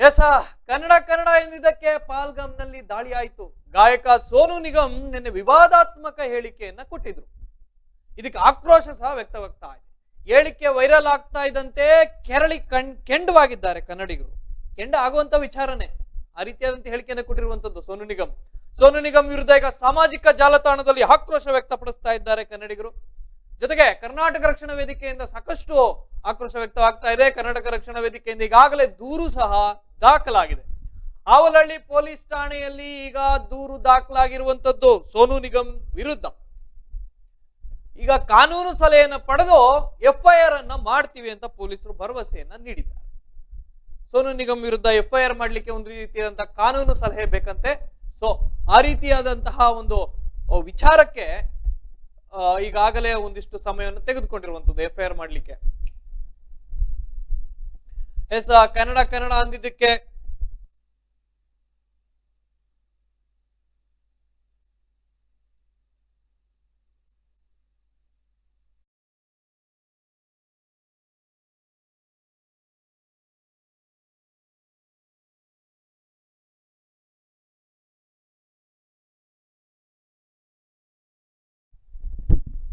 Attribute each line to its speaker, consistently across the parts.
Speaker 1: ಎಸ, ಕನ್ನಡ ಕನ್ನಡ ಎಂದಿದ್ದಕ್ಕೆ ಪಾಲ್ಗಮ್ನಲ್ಲಿ ದಾಳಿ ಆಯಿತು ಗಾಯಕ ಸೋನು ನಿಗಮ್ ನಿನ್ನೆ ವಿವಾದಾತ್ಮಕ ಹೇಳಿಕೆಯನ್ನ ಕೊಟ್ಟಿದ್ರು. ಇದಕ್ಕೆ ಆಕ್ರೋಶ ಸಹ ವ್ಯಕ್ತವಾಗ್ತಾ ಇದೆ. ಹೇಳಿಕೆ ವೈರಲ್ ಆಗ್ತಾ ಇದ್ದಂತೆ ಕೆರಳಿ ಕಣ್, ಕೆಂಡವಾಗಿದ್ದಾರೆ ಕನ್ನಡಿಗರು. ಕೆಂಡ ಆಗುವಂತ ವಿಚಾರನೆ. ಆ ರೀತಿಯಾದಂತ ಹೇಳಿಕೆಯನ್ನು ಕೊಟ್ಟಿರುವಂತದ್ದು ಸೋನು ನಿಗಮ್ ಸೋನು ನಿಗಮ್ ವಿರುದ್ಧ ಈಗ ಸಾಮಾಜಿಕ ಜಾಲತಾಣದಲ್ಲಿ ಆಕ್ರೋಶ ವ್ಯಕ್ತಪಡಿಸ್ತಾ ಇದ್ದಾರೆ ಕನ್ನಡಿಗರು. ಜೊತೆಗೆ ಕರ್ನಾಟಕ ರಕ್ಷಣಾ ವೇದಿಕೆಯಿಂದ ಸಾಕಷ್ಟು ಆಕ್ರೋಶ ವ್ಯಕ್ತವಾಗ್ತಾ ಇದೆ. ಕರ್ನಾಟಕ ರಕ್ಷಣಾ ವೇದಿಕೆಯಿಂದ ಈಗಾಗಲೇ ದೂರು ಸಹ ದಾಖಲಾಗಿದೆ. ಆವಲಹಳ್ಳಿ ಪೊಲೀಸ್ ಠಾಣೆಯಲ್ಲಿ ಈಗ ದೂರು ದಾಖಲಾಗಿರುವಂತದ್ದು ಸೋನು ನಿಗಮ್ ವಿರುದ್ಧ. ಈಗ ಕಾನೂನು ಸಲಹೆಯನ್ನು ಪಡೆದು ಎಫ್ಐಆರ್ ಅನ್ನ ಮಾಡ್ತೀವಿ ಅಂತ ಪೊಲೀಸರು ಭರವಸೆಯನ್ನ ನೀಡಿದ್ದಾರೆ. ಸೋನು ನಿಗಮ್ ವಿರುದ್ಧ ಎಫ್ಐಆರ್ ಮಾಡ್ಲಿಕ್ಕೆ ಒಂದು ರೀತಿಯಾದಂತಹ ಕಾನೂನು ಸಲಹೆ ಬೇಕಂತೆ. ಸೊ ಆ ರೀತಿಯಾದಂತಹ ಒಂದು ವಿಚಾರಕ್ಕೆ ಈಗಾಗಲೇ ಒಂದಿಷ್ಟು ಸಮಯವನ್ನು ತೆಗೆದುಕೊಂಡಿರುವಂತದ್ದು ಎಫ್ಐಆರ್ ಮಾಡ್ಲಿಕ್ಕೆ. ಎಸ್ ಕನ್ನಡ ಕನ್ನಡ ಅಂದಿದ್ದಕ್ಕೆ.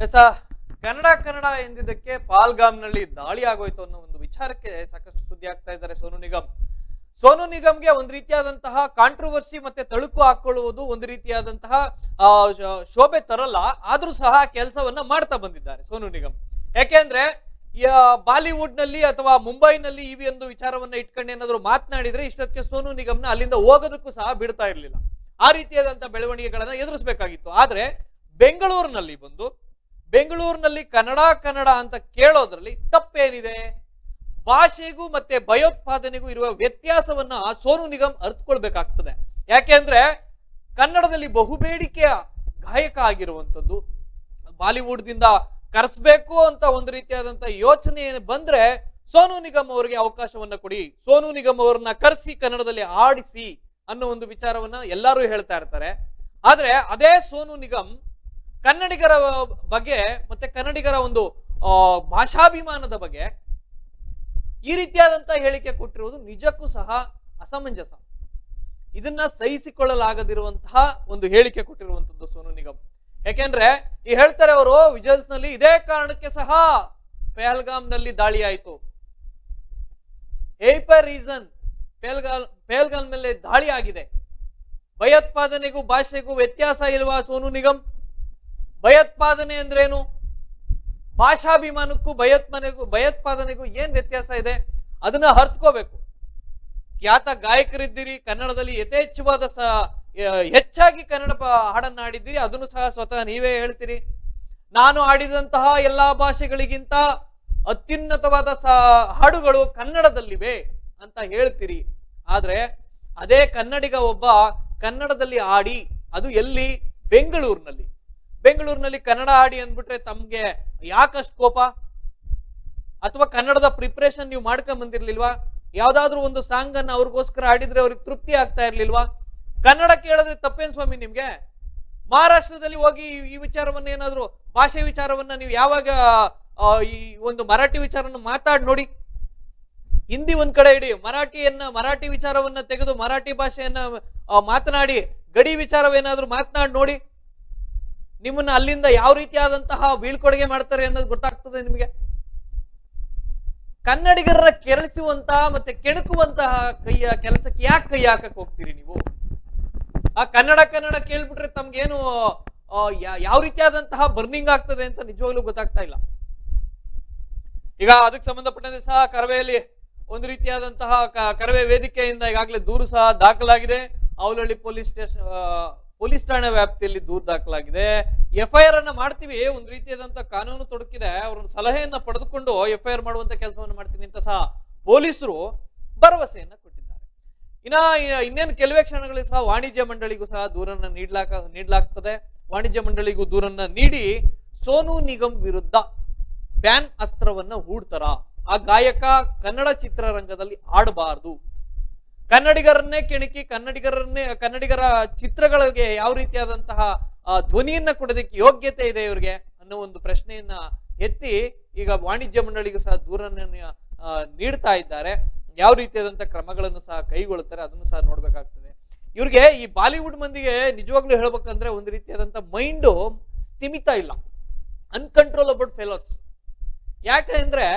Speaker 1: ಎಸ ಕನ್ನಡ ಕನ್ನಡ ಎಂದಿದ್ದಕ್ಕೆ ಪಾಲ್ಗಾಮ್ನಲ್ಲಿ ದಾಳಿ ಆಗೋಯ್ತು ಅನ್ನೋ ವಿಚಾರಕ್ಕೆ ಸಾಕಷ್ಟು ಸುದ್ದಿ ಆಗ್ತಾ ಇದ್ದಾರೆ ಸೋನು ನಿಗಮ್. ಸೋನು ನಿಗಮ್ಗೆ ಒಂದು ರೀತಿಯಾದಂತಹ ಕಾಂಟ್ರವರ್ಸಿ ಮತ್ತೆ ತಳುಕು ಹಾಕೊಳ್ಳುವುದು ಒಂದು ರೀತಿಯಾದಂತಹ ಶೋಭೆ ತರಲ್ಲ, ಆದ್ರೂ ಸಹ ಕೆಲಸವನ್ನ ಮಾಡ್ತಾ ಬಂದಿದ್ದಾರೆ ಸೋನು ನಿಗಮ್. ಯಾಕೆಂದ್ರೆ ಬಾಲಿವುಡ್ನಲ್ಲಿ ಅಥವಾ ಮುಂಬೈನಲ್ಲಿ ಈ ಒಂದು ವಿಚಾರವನ್ನ ಇಟ್ಕೊಂಡು ಏನಾದ್ರು ಮಾತನಾಡಿದ್ರೆ ಇಷ್ಟೊತ್ತಿಗೆ ಸೋನು ನಿಗಮ್ನ ಅಲ್ಲಿಂದ ಹೋಗೋದಕ್ಕೂ ಸಹ ಬಿಡ್ತಾ ಇರಲಿಲ್ಲ. ಆ ರೀತಿಯಾದಂತಹ ಬೆಳವಣಿಗೆಗಳನ್ನ ಎದುರಿಸಬೇಕಾಗಿತ್ತು. ಆದ್ರೆ, ಬೆಂಗಳೂರಿನಲ್ಲಿ ಬಂದು, ಬೆಂಗಳೂರಿನಲ್ಲಿ ಕನ್ನಡ ಕನ್ನಡ ಅಂತ ಕೇಳೋದ್ರಲ್ಲಿ ತಪ್ಪೇನಿದೆ? ಭಾಷೆಗೂ ಮತ್ತೆ ಭಯೋತ್ಪಾದನೆಗೂ ಇರುವ ವ್ಯತ್ಯಾಸವನ್ನ ಸೋನು ನಿಗಮ್ ಅರ್ಥಕೊಳ್ಬೇಕಾಗ್ತದೆ ಯಾಕೆಂದ್ರೆ ಕನ್ನಡದಲ್ಲಿ ಬಹುಬೇಡಿಕೆಯ ಗಾಯಕ ಆಗಿರುವಂಥದ್ದು. ಬಾಲಿವುಡ್ದಿಂದ ಕರೆಸ್ಬೇಕು ಅಂತ ಒಂದು ರೀತಿಯಾದಂತ ಯೋಚನೆ ಬಂದ್ರೆ ಸೋನು ನಿಗಮ್ ಅವರಿಗೆ ಅವಕಾಶವನ್ನ ಕೊಡಿ. ಸೋನು ನಿಗಮ್ ಅವರನ್ನ ಕರೆಸಿ ಕನ್ನಡದಲ್ಲಿ ಆಡಿಸಿ ಅನ್ನೋ ಒಂದು ವಿಚಾರವನ್ನ ಎಲ್ಲರೂ ಹೇಳ್ತಾ ಇರ್ತಾರೆ. ಆದ್ರೆ ಅದೇ ಸೋನು ನಿಗಮ್ ಕನ್ನಡಿಗರ ಬಗ್ಗೆ ಮತ್ತೆ ಕನ್ನಡಿಗರ ಒಂದು ಭಾಷಾಭಿಮಾನದ ಬಗ್ಗೆ ಈ ರೀತಿಯಾದಂತಹ ಹೇಳಿಕೆ ಕೊಟ್ಟಿರುವುದು ನಿಜಕ್ಕೂ ಸಹ ಅಸಮಂಜಸ. ಇದನ್ನ ಸಹಿಸಿಕೊಳ್ಳಲಾಗದಿರುವಂತಹ ಒಂದು ಹೇಳಿಕೆ ಕೊಟ್ಟಿರುವಂತದ್ದು ಸೋನು ನಿಗಮ್. ಯಾಕೆಂದ್ರೆ ಈ ಹೇಳ್ತಾರೆ ಅವರು ವಿಜಲ್ಸ್ನಲ್ಲಿ ಇದೇ ಕಾರಣಕ್ಕೆ ಸಹ ಪೆಹಲ್ಗಾಮ್ನಲ್ಲಿ ದಾಳಿ ಆಯಿತು ಏಪರ್ ರೀಸನ್ ಪೆಹಲ್ಗಾಲ್ ಪೆಹಲ್ಗಾಮ್ ಮೇಲೆ ದಾಳಿ ಆಗಿದೆ. ಭಯೋತ್ಪಾದನೆಗೂ ಭಾಷೆಗೂ ವ್ಯತ್ಯಾಸ ಇಲ್ವಾ ಸೋನು ನಿಗಮ್? ಭಯೋತ್ಪಾದನೆ ಅಂದ್ರೇನು? ಭಾಷಾಭಿಮಾನಕ್ಕೂ, ಭಯೋತ್ಮನೆಗೂ, ಭಯೋತ್ಪಾದನೆಗೂ ಏನ್ ವ್ಯತ್ಯಾಸ ಇದೆ? ಅದನ್ನ ಹರ್ತ್ಕೋಬೇಕು. ಖ್ಯಾತ ಗಾಯಕರಿದ್ದೀರಿ, ಕನ್ನಡದಲ್ಲಿ ಯಥೇಚ್ಛವಾದ ಸಹ ಹೆಚ್ಚಾಗಿ ಕನ್ನಡ ಹಾಡನ್ನ ಆಡಿದ್ದೀರಿ ಅದನ್ನು ಸಹ ಸ್ವತಃ ನೀವೇ ಹೇಳ್ತೀರಿ. ನಾನು ಆಡಿದಂತಹ ಎಲ್ಲಾ ಭಾಷೆಗಳಿಗಿಂತ ಅತ್ಯುನ್ನತವಾದ ಸ, ಹಾಡುಗಳು ಕನ್ನಡದಲ್ಲಿವೆ ಅಂತ ಹೇಳ್ತೀರಿ. ಆದ್ರೆ, ಅದೇ ಕನ್ನಡಿಗ ಒಬ್ಬ ಕನ್ನಡದಲ್ಲಿ ಆಡಿ ಅದು ಎಲ್ಲಿ? ಬೆಂಗಳೂರಿನಲ್ಲಿ. ಬೆಂಗಳೂರಿನಲ್ಲಿ ಕನ್ನಡ ಆಡಿ ಅಂದ್ಬಿಟ್ರೆ ತಮ್ಗೆ ಯಾಕಷ್ಟು ಕೋಪ? ಅಥವಾ ಕನ್ನಡದ ಪ್ರಿಪ್ರೇಷನ್ ನೀವು ಮಾಡ್ಕೊಂಡ್ ಬಂದಿರ್ಲಿಲ್ವಾ ಯಾವ್ದಾದ್ರು ಒಂದು ಸಾಂಗ್ ಅನ್ನ ಅವ್ರಿಗೋಸ್ಕರ ಆಡಿದ್ರೆ ಅವ್ರಿಗೆ ತೃಪ್ತಿ ಆಗ್ತಾ ಇರ್ಲಿಲ್ವಾ? ಕನ್ನಡ ಕೇಳಿದ್ರೆ ತಪ್ಪೇನ್ ಸ್ವಾಮಿ ನಿಮ್ಗೆ? ಮಹಾರಾಷ್ಟ್ರದಲ್ಲಿ ಹೋಗಿ ಈ- ವಿಚಾರವನ್ನ ಏನಾದ್ರು, ಭಾಷೆ ವಿಚಾರವನ್ನ ನೀವು ಯಾವಾಗ ಈ ಒಂದು ಮರಾಠಿ ವಿಚಾರನ ಮಾತಾಡಿ ನೋಡಿ. ಹಿಂದಿ ಒಂದ್ ಕಡೆ ಇಡಿ, ಮರಾಠಿಯನ್ನ, ಮರಾಠಿ ವಿಚಾರವನ್ನ ತೆಗೆದು ಮರಾಠಿ ಭಾಷೆಯನ್ನ ಮಾತನಾಡಿ, ಗಡಿ ವಿಚಾರವೇನಾದ್ರೂ ಮಾತನಾಡಿ ನೋಡಿ. ನಿಮ್ಮನ್ನ ಅಲ್ಲಿಂದ ಯಾವ ರೀತಿಯಾದಂತಹ ಬೀಳ್ಕೊಡುಗೆ ಮಾಡ್ತಾರೆ ಅನ್ನೋದು ಗೊತ್ತಾಗ್ತದೆ ನಿಮಗೆ? ಕನ್ನಡಿಗರ ಕೆರಳಿಸುವಂತಹ ಮತ್ತೆ ಕೆಣಕುವಂತಹ ಕೈಯ ಕೆಲಸಕ್ಕೆ ಯಾಕೆ ಕೈ ಹಾಕಕ್ ಹೋಗ್ತೀರಿ ನೀವು? ಆ ಕನ್ನಡ ಕನ್ನಡ ಕೇಳ್ಬಿಟ್ರೆ ತಮ್ಗೇನು ಯಾವ ರೀತಿಯಾದಂತಹ ಬರ್ನಿಂಗ್ ಆಗ್ತದೆ ಅಂತ ನಿಜವಾಗ್ಲೂ ಗೊತ್ತಾಗ್ತಾ ಇಲ್ಲ. ಈಗ ಅದಕ್ಕೆ ಸಂಬಂಧಪಟ್ಟಂತೆ ಸಹ ಕರವೆಯಲ್ಲಿ ಒಂದು ರೀತಿಯಾದಂತಹ ಕರವೇ ವೇದಿಕೆಯಿಂದ ಈಗಾಗಲೇ ದೂರು ಸಹ ದಾಖಲಾಗಿದೆ. ಅವಲಹಳ್ಳಿ ಪೊಲೀಸ್ ಸ್ಟೇಷನ್ ಪೊಲೀಸ್ ಠಾಣೆ ವ್ಯಾಪ್ತಿಯಲ್ಲಿ ದೂರು ದಾಖಲಾಗಿದೆ. ಎಫ್ಐಆರ್ ಅನ್ನ ಮಾಡ್ತೀವಿ, ಒಂದು ರೀತಿಯಾದಂತಹ ಕಾನೂನು ತೊಡಕಿದೆ. ಅವ್ರ ಸಲಹೆಯನ್ನ ಪಡೆದುಕೊಂಡು ಎಫ್ಐಆರ್ ಮಾಡುವಂತ ಕೆಲಸವನ್ನು ಮಾಡ್ತೀನಿ ಅಂತ ಸಹ ಪೊಲೀಸರು ಭರವಸೆಯನ್ನ ಕೊಟ್ಟಿದ್ದಾರೆ. ಇನ್ನ ಇನ್ನೇನು ಕೆಲವೇ ಕ್ಷಣಗಳಿಗೆ ಸಹ ವಾಣಿಜ್ಯ ಮಂಡಳಿಗೂ ಸಹ ದೂರನ್ನ ನೀಡ್ಲಾಕ, ನೀಡಲಾಗ್ತದೆ. ವಾಣಿಜ್ಯ ಮಂಡಳಿಗೂ ದೂರನ್ನ ನೀಡಿ ಸೋನು ನಿಗಮ್ ವಿರುದ್ಧ ಬ್ಯಾನ್ ಅಸ್ತ್ರವನ್ನ ಹೂಡ್ತಾರ. ಆ ಗಾಯಕ ಕನ್ನಡ ಚಿತ್ರರಂಗದಲ್ಲಿ ಆಡಬಾರದು. ಕನ್ನಡಿಗರನ್ನೇ ಕೆಣಕಿ, ಕನ್ನಡಿಗರನ್ನೇ, ಕನ್ನಡಿಗರ ಚಿತ್ರಗಳಿಗೆ ಯಾವ ರೀತಿಯಾದಂತಹ ಧ್ವನಿಯನ್ನ ಕೊಡೋದಕ್ಕೆ ಯೋಗ್ಯತೆ ಇದೆ ಇವರಿಗೆ ಅನ್ನೋ ಒಂದು ಪ್ರಶ್ನೆಯನ್ನ ಎತ್ತಿ ಈಗ ವಾಣಿಜ್ಯ ಮಂಡಳಿಗೂ ಸಹ ದೂರನ್ನ ನೀಡ್ತಾ ಇದ್ದಾರೆ. ಯಾವ ರೀತಿಯಾದಂತಹ ಕ್ರಮಗಳನ್ನು ಸಹ ಕೈಗೊಳ್ಳುತ್ತಾರೆ ಅದನ್ನು ಸಹ ನೋಡ್ಬೇಕಾಗ್ತದೆ. ಇವ್ರಿಗೆ ಈ ಬಾಲಿವುಡ್ ಮಂದಿಗೆ ನಿಜವಾಗ್ಲೂ ಹೇಳ್ಬೇಕಂದ್ರೆ ಒಂದು ರೀತಿಯಾದಂತ ಮೈಂಡು ಸ್ಥಿಮಿತ ಇಲ್ಲ. ಅನ್ಕಂಟ್ರೋಲಬಲ್ ಫೆಲೋಸ್ ಯಾಕಂದ್ರೆ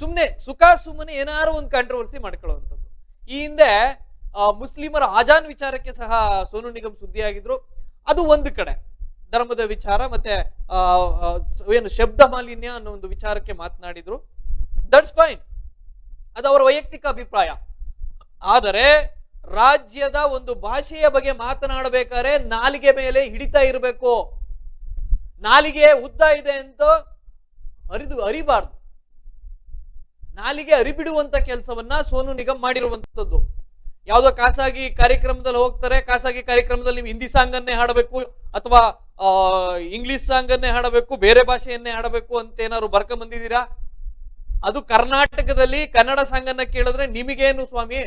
Speaker 1: ಸುಮ್ಮನೆ ಸುಖ ಸುಮ್ಮನೆ ಏನಾದ್ರು ಒಂದು ಕಾಂಟ್ರವರ್ಸಿ ಮಾಡ್ಕೊಳ್ಳುವಂಥದ್ದು. ಈ ಹಿಂದೆ ಮುಸ್ಲಿಮರ ಆಜಾನ್ ವಿಚಾರಕ್ಕೆ ಸಹ ಸೋನು ನಿಗಮ್ ಸುದ್ದಿಯಾಗಿದ್ರು. ಅದು ಒಂದು ಕಡೆ, ಧರ್ಮದ ವಿಚಾರ ಮತ್ತೆ ಏನು ಶಬ್ದ ಮಾಲಿನ್ಯ ಅನ್ನೋ ಒಂದು ವಿಚಾರಕ್ಕೆ ಮಾತನಾಡಿದ್ರು. ದಟ್ಸ್ ಫೈನ್ ಅದು ಅವರ ವೈಯಕ್ತಿಕ ಅಭಿಪ್ರಾಯ. ಆದರೆ, ರಾಜ್ಯದ ಒಂದು ಭಾಷೆಯ ಬಗ್ಗೆ ಮಾತನಾಡಬೇಕಾದ್ರೆ ನಾಲಿಗೆ ಮೇಲೆ ಹಿಡಿತಾ ಇರಬೇಕು. ನಾಲಿಗೆ ಉದ್ದ ಇದೆ ಅಂತ ಅರಿದು, ಅರಿಬಾರ್ದು. ನಾಲಿಗೆ ಅರಿಬಿಡುವಂತ ಕೆಲಸವನ್ನ ಸೋನು ನಿಗಮ್ ಮಾಡಿರುವಂತದ್ದು. ಯಾವುದೋ ಖಾಸಗಿ ಕಾರ್ಯಕ್ರಮದಲ್ಲಿ ಹೋಗ್ತಾರೆ, ಖಾಸಗಿ ಕಾರ್ಯಕ್ರಮದಲ್ಲಿ ನೀವು ಹಿಂದಿ ಸಾಂಗ್ ಅನ್ನೇ ಹಾಡಬೇಕು ಅಥವಾ ಇಂಗ್ಲಿಷ್ ಸಾಂಗ್ ಅನ್ನೇ ಹಾಡಬೇಕು, ಬೇರೆ ಭಾಷೆಯನ್ನೇ ಹಾಡಬೇಕು ಅಂತ ಏನಾದ್ರು ಬರ್ಕ ಬಂದಿದ್ದೀರಾ? ಅದು ಕರ್ನಾಟಕದಲ್ಲಿ ಕನ್ನಡ ಸಾಂಗ್ ಅನ್ನ ಕೇಳಿದ್ರೆ ನಿಮಗೇನು ಸ್ವಾಮಿ?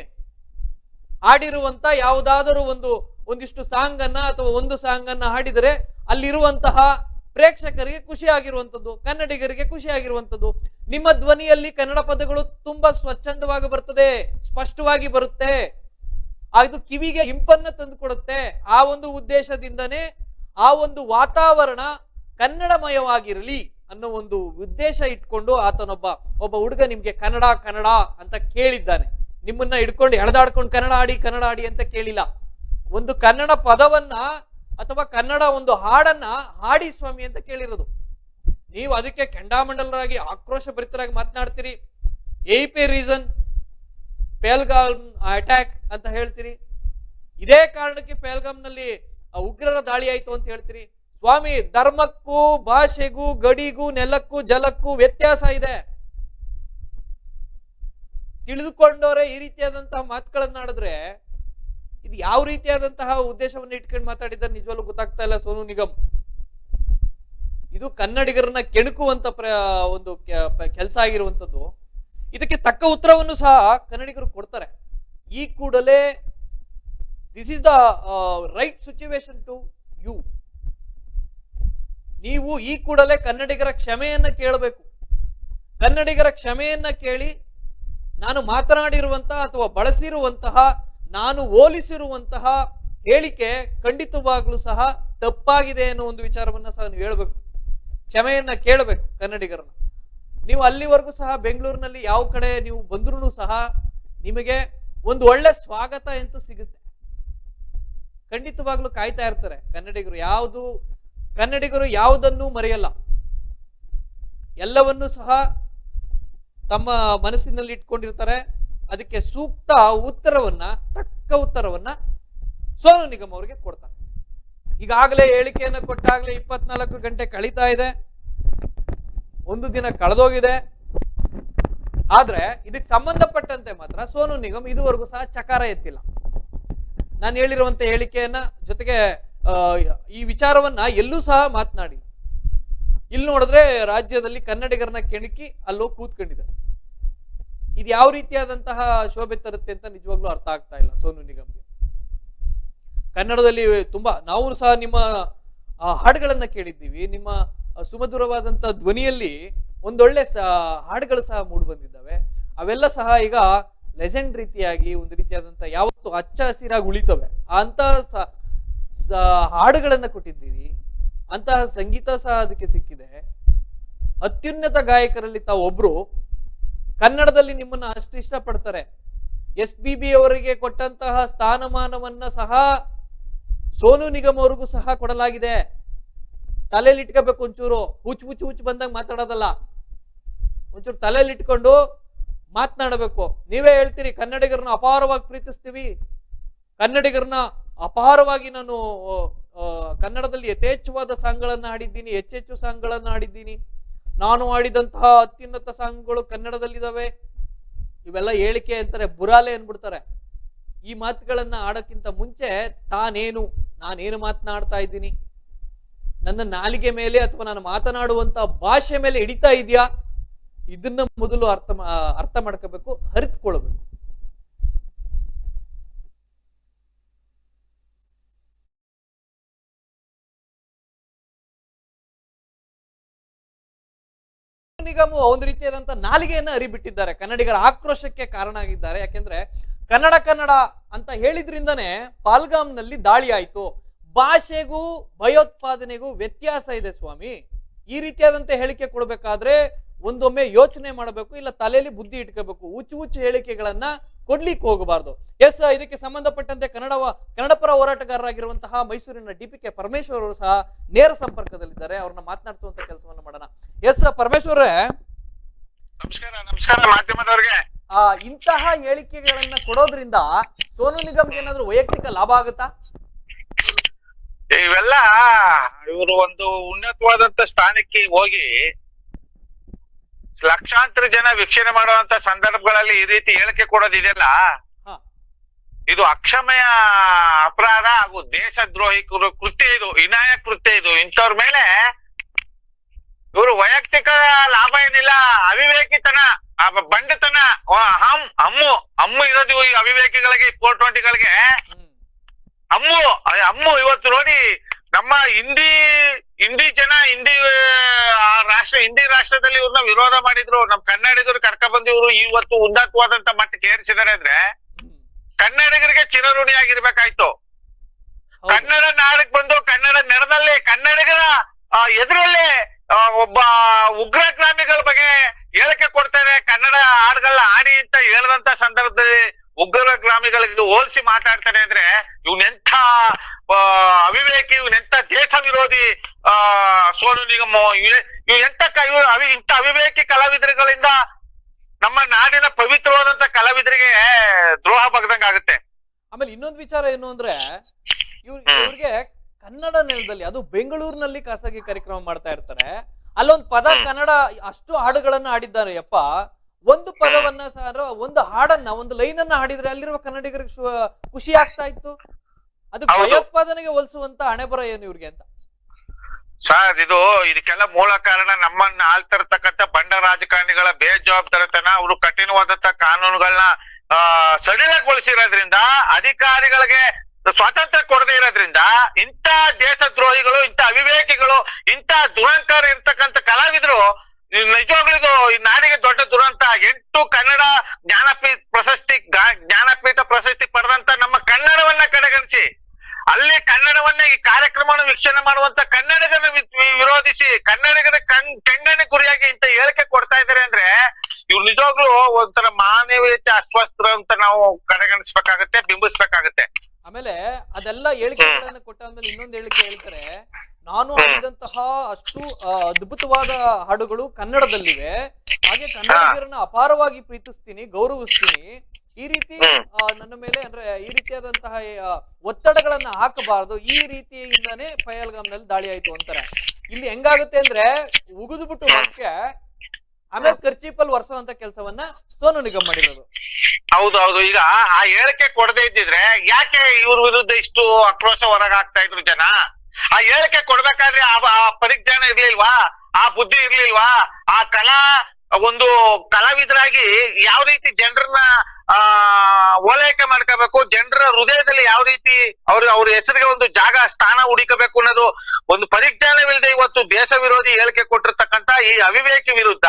Speaker 1: ಹಾಡಿರುವಂತ ಯಾವುದಾದರೂ ಒಂದು, ಒಂದಿಷ್ಟು ಸಾಂಗ್ ಅನ್ನ ಅಥವಾ ಒಂದು ಸಾಂಗ್ ಅನ್ನ ಹಾಡಿದರೆ ಅಲ್ಲಿರುವಂತಹ ಪ್ರೇಕ್ಷಕರಿಗೆ ಖುಷಿಯಾಗಿರುವಂಥದ್ದು ಕನ್ನಡಿಗರಿಗೆ ಖುಷಿಯಾಗಿರುವಂಥದ್ದು ನಿಮ್ಮ ಧ್ವನಿಯಲ್ಲಿ ಕನ್ನಡ ಪದಗಳು ತುಂಬಾ ಸ್ವಚ್ಛಂದವಾಗಿ ಬರ್ತದೆ, ಸ್ಪಷ್ಟವಾಗಿ ಬರುತ್ತೆ. ಅದು ಕಿವಿಗೆ ಇಂಪನ್ನ ತಂದುಕೊಡುತ್ತೆ. ಆ ಒಂದು ಉದ್ದೇಶದಿಂದನೇ ಆ ಒಂದು ವಾತಾವರಣ ಕನ್ನಡಮಯವಾಗಿರಲಿ ಅನ್ನೋ ಒಂದು ಉದ್ದೇಶ ಇಟ್ಕೊಂಡು ಆತನೊಬ್ಬ ಒಬ್ಬ ಹುಡುಗ ನಿಮ್ಗೆ ಕನ್ನಡ ಕನ್ನಡ ಅಂತ ಕೇಳಿದ್ದಾನೆ. ನಿಮ್ಮನ್ನ ಹಿಡ್ಕೊಂಡು ಎಳೆದಾಡ್ಕೊಂಡು ಕನ್ನಡ ಆಡಿ ಕನ್ನಡ ಆಡಿ ಅಂತ ಕೇಳಿಲ್ಲ. ಒಂದು ಕನ್ನಡ ಪದವನ್ನ ಅಥವಾ ಕನ್ನಡ ಒಂದು ಹಾಡನ್ನ ಹಾಡಿ ಸ್ವಾಮಿ ಅಂತ ಕೇಳಿರೋದು. ನೀವು ಅದಕ್ಕೆ ಕೆಂಡಾಮಂಡಲರಾಗಿ ಆಕ್ರೋಶ ಭರಿತರಾಗಿ ಮಾತನಾಡ್ತೀರಿ. ಎ ಪಿ ರೀಸನ್ ಪೇಲ್ಗಾಮ್ ಅಟ್ಯಾಕ್ ಅಂತ ಹೇಳ್ತೀರಿ. ಇದೇ ಕಾರಣಕ್ಕೆ ಪೇಲ್ಗಾಮ್ನಲ್ಲಿ ಆ ಉಗ್ರರ ದಾಳಿ ಆಯಿತು ಅಂತ ಹೇಳ್ತೀರಿ. ಸ್ವಾಮಿ, ಧರ್ಮಕ್ಕೂ, ಭಾಷೆಗೂ, ಗಡಿಗೂ, ನೆಲಕ್ಕೂ, ಜಲಕ್ಕೂ ವ್ಯತ್ಯಾಸ ಇದೆ. ತಿಳಿದುಕೊಂಡವರೇ ಈ ರೀತಿಯಾದಂತಹ ಮಾತುಗಳನ್ನಾಡಿದ್ರೆ ಇದು ಯಾವ ರೀತಿಯಾದಂತಹ ಉದ್ದೇಶವನ್ನು ಇಟ್ಕೊಂಡು ಮಾತಾಡಿದ್ದಾರೆ ನಿಜವಾಗ್ಲೂ ಗೊತ್ತಾಗ್ತಾ ಇಲ್ಲ, ಸೋನು ನಿಗಮ್. ಇದು ಕನ್ನಡಿಗರನ್ನ ಕೆಣಕುವಂತ ಒಂದು ಕೆಲಸ ಆಗಿರುವಂತದ್ದು ಇದಕ್ಕೆ ತಕ್ಕ ಉತ್ತರವನ್ನು ಸಹ ಕನ್ನಡಿಗರು ಕೊಡ್ತಾರೆ. ಈ ಕೂಡಲೇ this is the right situation to you ನೀವು ಈ ಕೂಡಲೇ ಕನ್ನಡಿಗರ ಕ್ಷಮೆಯನ್ನ ಕೇಳಬೇಕು. ಕನ್ನಡಿಗರ ಕ್ಷಮೆಯನ್ನ ಕೇಳಿ ನಾನು ಮಾತನಾಡಿರುವಂತಹ ಅಥವಾ ಬಳಸಿರುವಂತಹ ನಾನು ಹೋಲಿಸಿರುವಂತಹ ಹೇಳಿಕೆ ಖಂಡಿತವಾಗ್ಲೂ ಸಹ ತಪ್ಪಾಗಿದೆ ಅನ್ನೋ ಒಂದು ವಿಚಾರವನ್ನ ಸಹ ನೀವು ಹೇಳ್ಬೇಕು. ಕ್ಷಮೆಯನ್ನ ಕೇಳಬೇಕು ಕನ್ನಡಿಗರನ್ನ. ನೀವು ಅಲ್ಲಿವರೆಗೂ ಸಹ ಬೆಂಗಳೂರಿನಲ್ಲಿ ಯಾವ ಕಡೆ ನೀವು ಬಂದ್ರೂ ಸಹ ನಿಮಗೆ ಒಂದು ಒಳ್ಳೆ ಸ್ವಾಗತ ಅಂತೂ ಸಿಗುತ್ತೆ. ಖಂಡಿತವಾಗ್ಲೂ ಕಾಯ್ತಾ ಇರ್ತಾರೆ. ಕನ್ನಡಿಗರು ಯಾವುದು, ಕನ್ನಡಿಗರು ಯಾವುದನ್ನು ಮರೆಯಲ್ಲ. ಎಲ್ಲವನ್ನೂ ಸಹ ತಮ್ಮ ಮನಸ್ಸಿನಲ್ಲಿ ಇಟ್ಕೊಂಡಿರ್ತಾರೆ ಅದಕ್ಕೆ ಸೂಕ್ತ ಉತ್ತರವನ್ನ, ತಕ್ಕ ಉತ್ತರವನ್ನ ಸೋನು ನಿಗಮ್ ಅವರಿಗೆ ಕೊಡ್ತಾರೆ. ಈಗಾಗಲೇ ಹೇಳಿಕೆಯನ್ನು ಕೊಟ್ಟಾಗಲೇ ಇಪ್ಪತ್ನಾಲ್ಕು ಗಂಟೆ ಕಳೀತಾ ಇದೆ. ಒಂದು ದಿನ ಕಳೆದೋಗಿದೆ. ಆದ್ರೆ ಇದಕ್ಕೆ ಸಂಬಂಧಪಟ್ಟಂತೆ ಮಾತ್ರ ಸೋನು ನಿಗಮ್ ಇದುವರೆಗೂ ಸಹ ಚಕಾರ ಎತ್ತಿಲ್ಲ. ನಾನು ಹೇಳಿರುವಂತ ಹೇಳಿಕೆಯನ್ನ ಜೊತೆಗೆ ಈ ವಿಚಾರವನ್ನ ಎಲ್ಲೂ ಸಹ ಮಾತನಾಡಿ ಇಲ್ಲಿ ನೋಡಿದ್ರೆ ರಾಜ್ಯದಲ್ಲಿ ಕನ್ನಡಿಗರನ್ನ ಕೆಣಕಿ ಅಲ್ಲೋ ಕೂತ್ಕೊಂಡಿದ್ದಾರೆ. ಇದು ಯಾವ ರೀತಿಯಾದಂತಹ ಶೋಭೆ ತರುತ್ತೆ ಅಂತ ನಿಜವಾಗ್ಲೂ ಅರ್ಥ ಆಗ್ತಾ ಇಲ್ಲ ಸೋನು ನಿಗಮ್ಗೆ. ಕನ್ನಡದಲ್ಲಿ ತುಂಬಾ ನಾವು ಸಹ ನಿಮ್ಮ ಹಾಡುಗಳನ್ನ ಕೇಳಿದ್ದೀವಿ. ನಿಮ್ಮ ಸುಮಧುರವಾದಂತಹ ಸುಮಧುರವಾದಂತ ಧ್ವನಿಯಲ್ಲಿ ಒಂದೊಳ್ಳೆ ಹಾಡುಗಳು ಸಹ ಮೂಡಿ ಬಂದಿದ್ದಾವೆ. ಅವೆಲ್ಲ ಸಹ ಈಗ ಲೆಜೆಂಡ್ ರೀತಿಯಾಗಿ, ಒಂದು ರೀತಿಯಾದಂತ ಯಾವತ್ತು ಹಚ್ಚ ಹಸಿರಾಗಿ ಉಳಿತವೆ. ಅಂತ ಹಾಡುಗಳನ್ನ ಕೊಟ್ಟಿದ್ದೀರಿ. ಅಂತಹ ಸಂಗೀತ ಸಹ ಅದಕ್ಕೆ ಸಿಕ್ಕಿದೆ. ಅತ್ಯುನ್ನತ ಗಾಯಕರಲ್ಲಿ ತಾವು ಒಬ್ರು ಕನ್ನಡದಲ್ಲಿ ನಿಮ್ಮನ್ನ ಅಷ್ಟು ಇಷ್ಟಪಡ್ತಾರೆ. ಎಸ್ ಬಿ ಬಿ ಅವರಿಗೆ ಕೊಟ್ಟಂತಹ ಸ್ಥಾನಮಾನವನ್ನ ಸಹ ಸೋನು ನಿಗಮ್ ಅವ್ರಿಗೂ ಸಹ ಕೊಡಲಾಗಿದೆ. ತಲೆಯಲ್ಲಿ ಇಟ್ಕೋಬೇಕು ಒಂಚೂರು. ಹುಚ್ಚು ಹುಚ್ಚು ಹುಚ್ಚು ಬಂದಾಗ ಮಾತಾಡೋದಲ್ಲ. ಒಂಚೂರು ತಲೆಯಲ್ಲಿ ಇಟ್ಕೊಂಡು ಮಾತನಾಡಬೇಕು. ನೀವೇ ಹೇಳ್ತೀರಿ, ಕನ್ನಡಿಗರನ್ನ ಅಪಾರವಾಗಿ ಪ್ರೀತಿಸ್ತೀವಿ. ಕನ್ನಡಿಗರನ್ನ ಅಪಾರವಾಗಿ ನಾನು ಕನ್ನಡದಲ್ಲಿ ಯಥೇಚ್ಛವಾದ ಸಾಂಗ್ಗಳನ್ನು ಹಾಡಿದ್ದೀನಿ ಹೆಚ್ಚೆಚ್ಚು ಸಾಂಗ್ಗಳನ್ನು ಹಾಡಿದ್ದೀನಿ. ನಾನು ಆಡಿದಂತಹ ಅತ್ಯುನ್ನತ ಸಾಂಗ್ಗಳು ಕನ್ನಡದಲ್ಲಿದ್ದಾವೆ. ಇವೆಲ್ಲ ಹೇಳಿಕೆ ಅಂತಾರೆ, ಬುರಾಲೆ ಅನ್ಬಿಡ್ತಾರೆ ಈ ಮಾತುಗಳನ್ನ ಆಡೋಕ್ಕಿಂತ ಮುಂಚೆ ತಾನೇನು, ನಾನೇನು ಮಾತನಾಡ್ತಾ ಇದ್ದೀನಿ? ನನ್ನ ನಾಲಿಗೆ ಮೇಲೆ ಅಥವಾ ನಾನು ಮಾತನಾಡುವಂತ ಭಾಷೆ ಮೇಲೆ ಹಿಡಿತಾ ಇದೆಯಾ? ಇದನ್ನ ಮೊದಲು ಅರ್ಥ ಅರ್ಥ ಮಾಡ್ಕೋಬೇಕು ಅರಿತುಕೊಳ್ಬೇಕು ನಿಗಮ್ ಒಂದು ರೀತಿಯಾದಂಥ ನಾಲಿಗೆಯನ್ನು ಅರಿಬಿಟ್ಟಿದ್ದಾರೆ ಕನ್ನಡಿಗರ ಆಕ್ರೋಶಕ್ಕೆ ಕಾರಣ ಆಗಿದ್ದಾರೆ. ಯಾಕೆಂದ್ರೆ ಕನ್ನಡ ಕನ್ನಡ ಅಂತ ಹೇಳಿದ್ರಿಂದನೇ ಪಾಲ್ಗಾಮ್ನಲ್ಲಿ ದಾಳಿ ಆಯ್ತು. ಭಾಷೆಗೂ ಭಯೋತ್ಪಾದನೆಗೂ ವ್ಯತ್ಯಾಸ ಇದೆ ಸ್ವಾಮಿ. ಈ ರೀತಿಯಾದಂತೆ ಹೇಳಿಕೆ ಕೊಡ್ಬೇಕಾದ್ರೆ ಒಂದೊಮ್ಮೆ ಯೋಚನೆ ಮಾಡಬೇಕು ಇಲ್ಲ ತಲೆಯಲ್ಲಿ ಬುದ್ಧಿ ಇಟ್ಕೋಬೇಕು ಹುಚ್ಚು ಹುಚ್ಚು ಹೇಳಿಕೆಗಳನ್ನ ಕೊಡ್ಲಿಕ್ಕೆ ಹೋಗಬಾರ್ದು. ಎಸ್ ಇದಕ್ಕೆ ಸಂಬಂಧಪಟ್ಟಂತೆ ಕನ್ನಡ ಕನ್ನಡ ಪರ ಹೋರಾಟಗಾರರಾಗಿರುವಂತಹ ಮೈಸೂರಿನ ಡಿ ಪಿ ಕೆ ಪರಮೇಶ್ವರ್ ಅವರು ಸಹ ನೇರ ಸಂಪರ್ಕದಲ್ಲಿದ್ದಾರೆ ಅವ್ರನ್ನ ಮಾತನಾಡಿಸುವಂತ ಕೆಲಸವನ್ನು ಮಾಡೋಣ. ಎಸ್ ಪರಮೇಶ್ವರ್.
Speaker 2: ನಮಸ್ಕಾರ ನಮಸ್ಕಾರ ಮಾಧ್ಯಮದವ್ರಿಗೆ.
Speaker 1: ಆ ಇಂತಹ ಹೇಳಿಕೆಗಳನ್ನ ಕೊಡೋದ್ರಿಂದ ಸೋನು ನಿಗಮ್ಗೆ ಏನಾದ್ರು ವೈಯಕ್ತಿಕ ಲಾಭ ಆಗುತ್ತಾ?
Speaker 2: ಇವೆಲ್ಲ ಇವರು ಒಂದು ಉನ್ನತವಾದಂತ ಸ್ಥಾನಕ್ಕೆ ಹೋಗಿ ಲಕ್ಷಾಂತರ ಜನ ವೀಕ್ಷಣೆ ಮಾಡುವಂತ ಸಂದರ್ಭಗಳಲ್ಲಿ ಈ ರೀತಿ ಹೇಳಿಕೆ ಕೊಡೋದಿದೆಯಲ್ಲ. ಇದು ಅಕ್ಷಮಯ ಅಪರಾಧ ಹಾಗೂ ದೇಶ ದ್ರೋಹಿ ಕೃತ್ಯ ಇದು ವಿನಾಯ ಕೃತ್ಯ ಇದು. ಇಂಥವ್ರ ಮೇಲೆ ಇವರು ವೈಯಕ್ತಿಕ ಲಾಭ ಏನಿಲ್ಲ ಅವಿವೇಕಿತನ ಆ ಬಂಡತನ ಹಮ್ ಅಮ್ಮು ಅಮ್ಮು ಇರೋದು ಈ ಅವಿವೇಕಿಗಳಿಗೆ ಫೋರ್ ಟ್ವೆಂಟಿಗಳಿಗೆ ಅಮ್ಮು ಅಮ್ಮು ಇವತ್ತು ನೋಡಿ ನಮ್ಮ ಹಿಂದಿ ಹಿಂದಿ ಜನ ಹಿಂದಿ ಆ, ರಾಷ್ಟ್ರ ಹಿಂದಿ ರಾಷ್ಟ್ರದಲ್ಲಿ ಇವ್ರನ್ನ ವಿರೋಧ ಮಾಡಿದ್ರು. ನಮ್ ಕನ್ನಡಿಗರು ಕರ್ಕ ಬಂದು ಇವರು ಇವತ್ತು ಉನ್ನತವಾದಂತ ಮಟ್ಟಕ್ಕೆ ಏರಿಸಿದ್ದಾರೆ ಅಂದ್ರೆ ಕನ್ನಡಿಗರಿಗೆ ಚಿರಋಣಿ ಆಗಿರ್ಬೇಕಾಯ್ತು. ಕನ್ನಡ ನಾಡಕ್ ಬಂದು ಕನ್ನಡ ನೆರದಲ್ಲಿ ಕನ್ನಡಿಗರ ಎದುರಲ್ಲೇ ಒಬ್ಬ ಉಗ್ರಗಾಮಿಗಳ ಬಗ್ಗೆ ಹೇಳಿಕೆ ಕೊಡ್ತಾರೆ. ಕನ್ನಡ ಹಾಡುಗಳನ್ನ ಆಡಿ ಅಂತ ಹೇಳದಂತ ಸಂದರ್ಭದಲ್ಲಿ ಉಗ್ರಗಾಮಿಗಳಿಗೆ ಹೋಲಿಸಿ ಮಾತಾಡ್ತಾನೆ ಅಂದ್ರೆ ಇವನೆಂಥ ಅವಿವೇಕಿ ಇವನೆಂಥ ದೇಶ ವಿರೋಧಿ ಆ ಸೋನು ನಿಗಮ ಇವ್ ಎಂತ ಅವಿ ಇಂಥ ಅವಿವೇಕಿ ಕಲಾವಿದರುಗಳಿಂದ ನಮ್ಮ ನಾಡಿನ ಪವಿತ್ರವಾದಂತ ಕಲಾವಿದರಿಗೆ ದ್ರೋಹ ಬಗ್ದಂಗಾಗುತ್ತೆ
Speaker 1: ಆಮೇಲೆ ಇನ್ನೊಂದು ವಿಚಾರ ಏನು ಅಂದ್ರೆ. ಇವ್ರಿಗೆ ಕನ್ನಡ ನೆಲದಲ್ಲಿ ಅದು ಬೆಂಗಳೂರಿನಲ್ಲಿ ಖಾಸಗಿ ಕಾರ್ಯಕ್ರಮ ಮಾಡ್ತಾ ಇರ್ತಾರೆ. ಅಲ್ಲೊಂದು ಪದ ಕನ್ನಡ ಅಷ್ಟು ಹಾಡುಗಳನ್ನ ಆಡಿದ್ದಾರೆ ಯಪ್ಪ. ಒಂದು ಪದವನ್ನ ಸಹ ಒಂದು ಹಾಡನ್ನ ಒಂದು ಲೈನ್ ಅನ್ನ ಹಾಡಿದ್ರೆ ಅಲ್ಲಿರುವ ಕನ್ನಡಿಗರಿಗೆ ಖುಷಿ ಆಗ್ತಾ ಇತ್ತು? ಅದು. ಭಯೋತ್ಪಾದನೆಗೆ ಹೋಲಿಸುವಂತ ಹಣೆಬರ ಏನು ಇವ್ರಿಗೆ ಅಂತ?
Speaker 2: ಸರ್ ಇದು ಇದಕ್ಕೆಲ್ಲ ಮೂಲ ಕಾರಣ ನಮ್ಮನ್ನ ಆಳ್ತಿರ್ತಕ್ಕಂಥ ಬಂಡ ರಾಜಕಾರಣಿಗಳ ಬೇಜವಾಬ್ದಾರಿತನ ಅವರು ಕಠಿಣವಾದಂತ ಕಾನೂನುಗಳನ್ನ ಸಡಿಲಗೊಳಿಸಿರೋದ್ರಿಂದ ಅಧಿಕಾರಿಗಳಿಗೆ ಸ್ವಾತಂತ್ರ್ಯ ಕೊಡದೇ ಇರೋದ್ರಿಂದ ಇಂಥ ದೇಶದ್ರೋಹಿಗಳು ಇಂಥ ಅವಿವೇಕಿಗಳು ಇಂಥ ದುರಂಕಾರ ಇರ್ತಕ್ಕಂಥ ಕಲಾವಿದರು ನಿಜವಾಗ್ಲಿದು ಈ ನಾಡಿಗೆ ದೊಡ್ಡ ದುರಂತ. ಎಂಟು ಕನ್ನಡ ಜ್ಞಾನಪೀಠ ಪ್ರಶಸ್ತಿ ಜ್ಞಾನಪೀಠ ಪ್ರಶಸ್ತಿ ಪಡೆದಂತ ನಮ್ಮ ಕನ್ನಡವನ್ನ ಕಡೆಗಣಿಸಿ. ಅಲ್ಲಿ ಕನ್ನಡವನ್ನ ಈ ಕಾರ್ಯಕ್ರಮವನ್ನು ವೀಕ್ಷಣೆ ಮಾಡುವಂತ ಕನ್ನಡಿಗರ ವಿರೋಧಿಸಿ, ಕನ್ನಡಿಗರ ಕೆಂಗಣೆ ಗುರಿಯಾಗಿ ಇಂತ ಹೇಳಿಕೆ ಕೊಡ್ತಾ ಇದಾರೆ ಅಂದ್ರೆ ಇವ್ರು ನಿಜವಾಗ್ಲೂ ಒಂಥರ ಮಾನವೀಯತೆ ಅಸ್ವಸ್ಥ ಅಂತ ನಾವು ಕಡೆಗಣಿಸ್ಬೇಕಾಗತ್ತೆ, ಬಿಂಬಿಸ್ಬೇಕಾಗತ್ತೆ.
Speaker 1: ಆಮೇಲೆ ಅದೆಲ್ಲ ಹೇಳಿಕೆಗಳನ್ನ ಕೊಟ್ಟಾದ್ಮೇಲೆ ಇನ್ನೊಂದು ಹೇಳಿಕೆ ಹೇಳ್ತಾರೆ. ನಾನು ಹಾಡಿದಂತಹ ಅಷ್ಟು ಅದ್ಭುತವಾದ ಹಾಡುಗಳು ಕನ್ನಡದಲ್ಲಿವೆ. ಹಾಗೆ ಕನ್ನಡಿಗರನ್ನ ಅಪಾರವಾಗಿ ಪ್ರೀತಿಸ್ತೀನಿ ಗೌರವಿಸ್ತೀನಿ. ಈ ರೀತಿ ನನ್ನ ಮೇಲೆ ಅಂದ್ರೆ ಈ ರೀತಿಯಾದಂತಹ ಒತ್ತಡಗಳನ್ನ ಹಾಕಬಾರದು. ಈ ರೀತಿಯಿಂದಾನೇ ಪಯಲ್ಗಾಮ್ನಲ್ಲಿ ದಾಳಿ ಆಯ್ತು ಅಂತಾರೆ. ಇಲ್ಲಿ ಹೆಂಗಾಗುತ್ತೆ ಅಂದ್ರೆ ಉಗಿದು ಬಿಟ್ಟು ಹೋಗಕ್ಕೆ ಆಮೇಲೆ ಖರ್ಚೀಪಲ್ ಒರೆಸುವಂತ ಕೆಲಸವನ್ನ ಸೋನು ನಿಗಮ್ ಮಾಡಿರೋದು.
Speaker 2: ಹೌದು ಹೌದು. ಈಗ ಆ ಹೇಳಿಕೆ ಕೊಡದೇ ಇದ್ದಿದ್ರೆ ಯಾಕೆ ಇವ್ರ ವಿರುದ್ಧ ಇಷ್ಟು ಆಕ್ರೋಶ ಹೊರಗಾಗ್ತಾ ಇದ್ರು ಜನ? ಆ ಹೇಳಿಕೆ ಕೊಡ್ಬೇಕಾದ್ರೆ ಆ ಪರಿಜ್ಞಾನ ಇರ್ಲಿಲ್ವಾ? ಆ ಬುದ್ಧಿ ಇರ್ಲಿಲ್ವಾ? ಆ ಕಲಾ, ಒಂದು ಕಲಾವಿದರಾಗಿ ಯಾವ ರೀತಿ ಜನರನ್ನ, ಆ, ಓಲೈಕೆ ಮಾಡ್ಕೋಬೇಕು, ಜನರ ಹೃದಯದಲ್ಲಿ ಯಾವ ರೀತಿ ಅವ್ರ ಅವ್ರ ಹೆಸರಿಗೆ ಒಂದು ಜಾಗ, ಸ್ಥಾನ ಹುಡುಕಬೇಕು ಅನ್ನೋದು ಒಂದು ಪರಿಜ್ಞಾನವಿಲ್ಲದೆ ಇವತ್ತು ದೇಶ ವಿರೋಧಿ ಹೇಳಿಕೆ ಕೊಟ್ಟಿರ್ತಕ್ಕಂತ ಈ ಅವಿವೇಕಿ ವಿರುದ್ಧ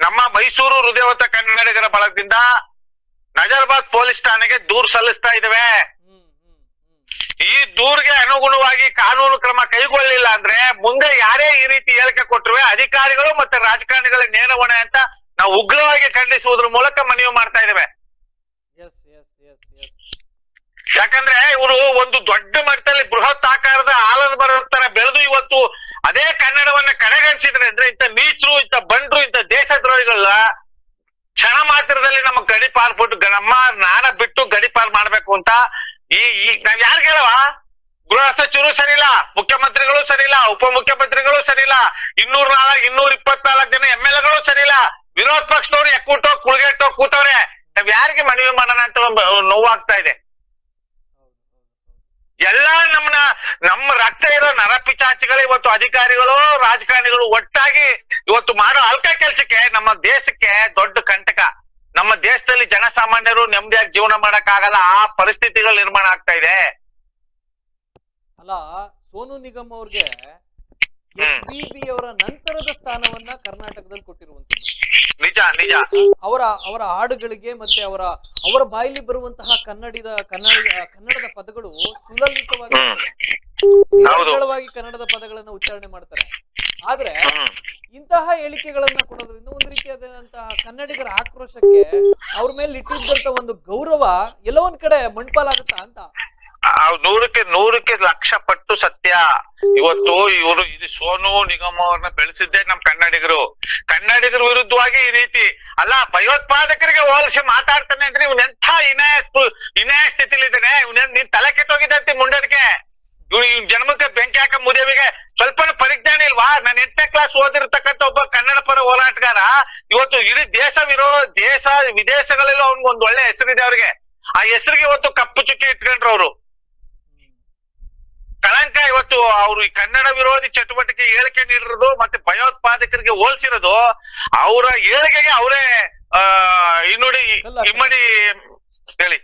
Speaker 2: ನಮ್ಮ ಮೈಸೂರು ಹೃದಯವಂತ ಕನ್ನಡಿಗರ ಬಳಗದಿಂದ ನಜರ್ಬಾದ್ ಪೊಲೀಸ್ ಠಾಣೆಗೆ ದೂರು ಸಲ್ಲಿಸ್ತಾ ಇದ್ದೇವೆ. ಈ ದೂರ್ಗೆ ಅನುಗುಣವಾಗಿ ಕಾನೂನು ಕ್ರಮ ಕೈಗೊಳ್ಳಲಿಲ್ಲ ಅಂದ್ರೆ ಮುಂದೆ ಯಾರೇ ಈ ರೀತಿ ಹೇಳಿಕೆ ಕೊಟ್ಟರುವೆ ಅಧಿಕಾರಿಗಳು ಮತ್ತೆ ರಾಜಕಾರಣಿಗಳ ನೇರ ಹೊಣೆ ಅಂತ ನಾವು ಉಗ್ರವಾಗಿ ಖಂಡಿಸುವುದ್ರ ಮೂಲಕ ಮನವಿ ಮಾಡ್ತಾ ಇದ್ದೇವೆ. ಯಾಕಂದ್ರೆ ಇವರು ಒಂದು ದೊಡ್ಡ ಮಟ್ಟದಲ್ಲಿ ಬೃಹತ್ ಆಕಾರದ ಆಲದ ಬರತರ ತರ ಬೆಳೆದು ಇವತ್ತು ಅದೇ ಕನ್ನಡವನ್ನ ಕಡೆಗಣಿಸಿದ್ರೆ ಅಂದ್ರೆ ಇಂಥ ನೀಚರು ಇಂಥ ಬಂಡ್ರು ಇಂಥ ದೇಶದ್ರೋಹಿಗಳ ಕ್ಷಣ ಮಾತ್ರದಲ್ಲಿ ನಮ್ಮ ಗಡಿ ಬಿಟ್ಟು ನಮ್ಮ ನಾನ ಬಿಟ್ಟು ಗಡಿ ಪಾರ್ ಮಾಡ್ಬೇಕು ಅಂತ ಈ ಈಗ ನಾವ್ ಯಾರು ಕೇಳವಾ? ಗೃಹ ಸಚಿವರು ಸರಿ ಇಲ್ಲ ಮುಖ್ಯಮಂತ್ರಿಗಳು ಸರಿ ಇಲ್ಲ ಉಪಮುಖ್ಯಮಂತ್ರಿಗಳು ಇಲ್ಲ ಇನ್ನೂರ ನಾಲ್ಕು, ಇನ್ನೂರ ಇಪ್ಪತ್ನಾಲ್ಕು ಜನ ಎಂ ಎಲ್ ಎಗಳು ಸರಿ ಇಲ್ಲ ವಿರೋಧ ಪಕ್ಷದವ್ರು ಎಕ್ಕೂಟೋ ಕುಳ್ಗೆಟ್ಟೋ ಕೂತವ್ರೆ. ನಾವ್ ಯಾರಿಗೆ ಮನವಿ ಮಾಡೋಣ ಅಂತ ನೋವಾಗ್ತಾ ಇದೆ. ಎಲ್ಲಾ ನಮ್ಮನ್ನ ನಮ್ಮ ರಕ್ತ ಇರೋ ನರಪಿಚಾಚಿಗಳು ಇವತ್ತು ಅಧಿಕಾರಿಗಳು, ರಾಜಕಾರಣಿಗಳು ಒಟ್ಟಾಗಿ ಇವತ್ತು ಮಾಡೋ ಅಲ್ಕ ಕೆಲ್ಸಕ್ಕೆ, ನಮ್ಮ ದೇಶಕ್ಕೆ ದೊಡ್ಡ ಕಂಟಕ. ನಮ್ಮ ದೇಶದಲ್ಲಿ ಜನಸಾಮಾನ್ಯರು ನೆಮ್ಮದಿಯಾಗಿ ಜೀವನ ಮಾಡಕ್ ಆಗಲ್ಲ ಆ ಪರಿಸ್ಥಿತಿಗಳು ನಿರ್ಮಾಣ ಆಗ್ತಾ ಇದೆ.
Speaker 1: ಅಲ್ಲ ಸೋನು ನಿಗಮ್ ಅವ್ರಿಗೆ ಬಿ ಅವರ ನಂತರದ ಸ್ಥಾನವನ್ನ ಕರ್ನಾಟಕದಲ್ಲಿ ಕೊಟ್ಟಿರುವಂತದ್ದು
Speaker 2: ನಿಜ ನಿಜ.
Speaker 1: ಅವರ ಅವರ ಹಾಡುಗಳಿಗೆ ಮತ್ತೆ ಅವರ ಅವರ ಬಾಯಲ್ಲಿ ಬರುವಂತಹ ಕನ್ನಡದ ಕನ್ನಡ ಕನ್ನಡದ ಪದಗಳು ಸುಲಲಿತವಾಗಿ ಕನ್ನಡದ ಪದಗಳನ್ನ ಉಚ್ಚಾರಣೆ ಮಾಡ್ತಾರೆ. ಆದ್ರೆ ಇಂತಹ ಹೇಳಿಕೆಗಳನ್ನ ಕೊಡೋದ್ರಿಂದ ಒಂದು ರೀತಿಯಾದಂತಹ ಕನ್ನಡಿಗರ ಆಕ್ರೋಶಕ್ಕೆ ಅವ್ರ ಮೇಲೆ ಇಟ್ಟಿದ್ದಂತ ಒಂದು ಗೌರವ ಎಲ್ಲೋ ಒಂದ್ ಕಡೆ ಮಣ್ಪಾಲಾಗುತ್ತಾ ಅಂತ?
Speaker 2: ನೂರಕ್ಕೆ ನೂರಕ್ಕೆ ಲಕ್ಷ ಪಟ್ಟು ಸತ್ಯ. ಇವತ್ತು ಇವರು ಇದು ಸೋನು ನಿಗಮ ಅವ್ರನ್ನ ಬೆಳೆಸಿದ್ದೇ ನಮ್ ಕನ್ನಡಿಗರು. ಕನ್ನಡಿಗರ ವಿರುದ್ಧವಾಗಿ ಈ ರೀತಿ ಅಲ್ಲ ಭಯೋತ್ಪಾದಕರಿಗೆ ಹೋಲಿಸಿ ಮಾತಾಡ್ತಾನೆ ಅಂದ್ರೆ ಇವನ್ ಇನಾಯ ಸ್ಪು- ಸ್ಥಿತಿಲಿ ಸ್ಥಿತಿಲಿದ್ದಾನೆ. ಇವನ್ ನೀನ್ ತಲೆ ಕೆಟ್ಟೋಗಿದ್ದಂತೆ ಮುಂಡದಕ್ಕೆ ಇವ್ ಇವ್ ಜನ್ಮಕ್ಕೆ ಬೆಂಕಿ ಹಾಕ ಮುದೇವಿಗೆ ಸ್ವಲ್ಪ ಪರಿಜ್ಞಾನ ಇಲ್ವಾ? ನಾನು ಎಂಟನೇ ಕ್ಲಾಸ್ ಓದಿರ್ತಕ್ಕಂಥ ಒಬ್ಬ ಕನ್ನಡ ಪರ ಹೋರಾಟಗಾರ. ಇವತ್ತು ಇಡೀ ದೇಶ ವಿರೋಧ ದೇಶ ವಿದೇಶಗಳಲ್ಲೂ ಅವ್ನಿಗೆ ಒಳ್ಳೆ ಹೆಸರಿದೆ ಅವ್ರಿಗೆ. ಆ ಹೆಸರಿಗೆ ಇವತ್ತು ಕಪ್ಪು ಚುಕ್ಕಿ ಇಟ್ಕೊಂಡ್ರು ಅವರು. ಕಳಂಕ ಇವತ್ತು ಅವರು ಈ ಕನ್ನಡ ವಿರೋಧಿ ಚಟುವಟಿಕೆ ಹೇಳಿಕೆ ನೀಡಿರೋದು ಮತ್ತೆ ಭಯೋತ್ಪಾದಕರಿಗೆ ಹೋಲ್ಸಿರೋದು ಅವರ ಏಳಿಗೆಗೆ ಅವರೇ ಆ ಇನ್ನುಡಿ ಇಮ್ಮಡಿ ಹೇಳಿ.